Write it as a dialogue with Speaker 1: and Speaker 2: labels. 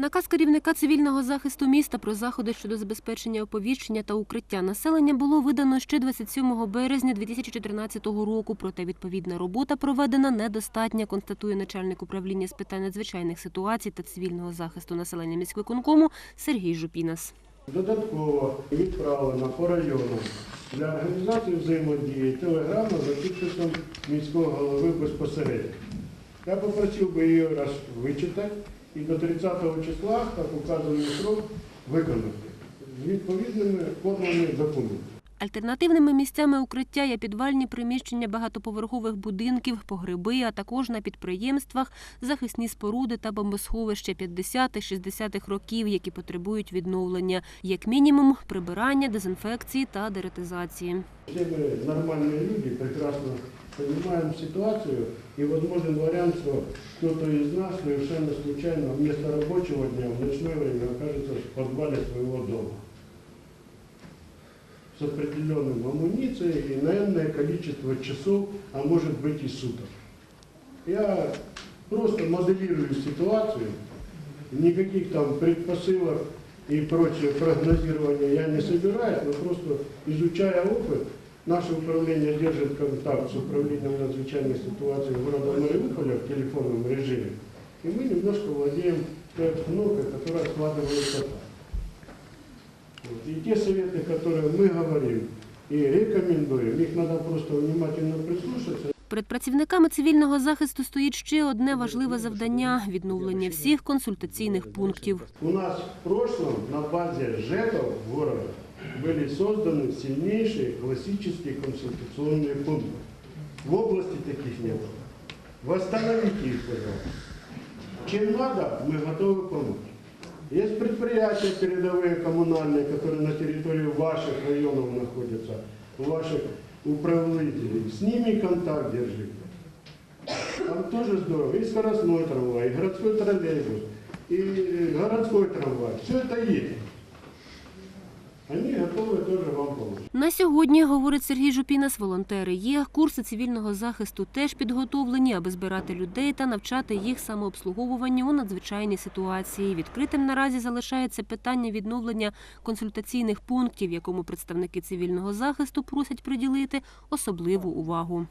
Speaker 1: Наказ керівника цивільного захисту міста про заходи щодо забезпечення оповіщення та укриття населення було видано ще 27 березня 2014 року. Проте відповідна робота проведена недостатня, констатує начальник управління з питань надзвичайних ситуацій та цивільного захисту населення міськвиконкому Сергій Жупінас.
Speaker 2: Додатково відправлено по районам для організації взаємодії телеграма за підписом міського голови безпосередньо. Я попросив би її раз вичитати і до 30 числа, так указаний срок, виконати відповідними формами документів.
Speaker 1: Альтернативними місцями укриття є підвальні приміщення багатоповерхових будинків, погреби, а також на підприємствах захисні споруди та бомбосховища 50-60-х років, які потребують відновлення, як мінімум прибирання, дезінфекції та деретизації.
Speaker 2: Все мы нормальные люди, прекрасно понимаем ситуацию, и возможен вариант, что кто-то из нас совершенно случайно вместо рабочего дня в ночное время окажется в подвале своего дома с определенным амуницией и наверное количество часов, а может быть и суток. Я просто моделирую ситуацию, никаких там предпосылок и прочее прогнозирования я не собираюсь, но просто изучая опыт, наше управление держит контакт с управлением надзвычайной ситуации города Мариуполя в телефонном режиме, и мы немножко владеем той обстановкой, которая складывается так. Вот. И те советы, которые мы говорим и рекомендуем, их надо просто внимательно прислушаться.
Speaker 1: Перед працівниками цивільного захисту стоїть ще одне важливе завдання відновлення всіх консультаційних пунктів.
Speaker 2: У нас в прошлом на базе ЖЭКов города были созданы сильнейшие классические консультационные пункты. В области таких не было. Восстановите их, пожалуйста. Чем надо, мы готовы помочь. Есть предприятия передовые коммунальные, которые на территории ваших районов находятся, ваших управлителей. С ними контакт держите. Там тоже здорово. И скоростной трамвай, и городской троллейбус, и городской трамвай. Все это есть. Они готовы тоже вам помочь.
Speaker 1: На сьогодні, говорить Сергій Жупінас, волонтери є. Курси цивільного захисту теж підготовлені, аби збирати людей та навчати їх самообслуговуванню у надзвичайній ситуації. Відкритим наразі залишається питання відновлення консультаційних пунктів, якому представники цивільного захисту просять приділити особливу увагу.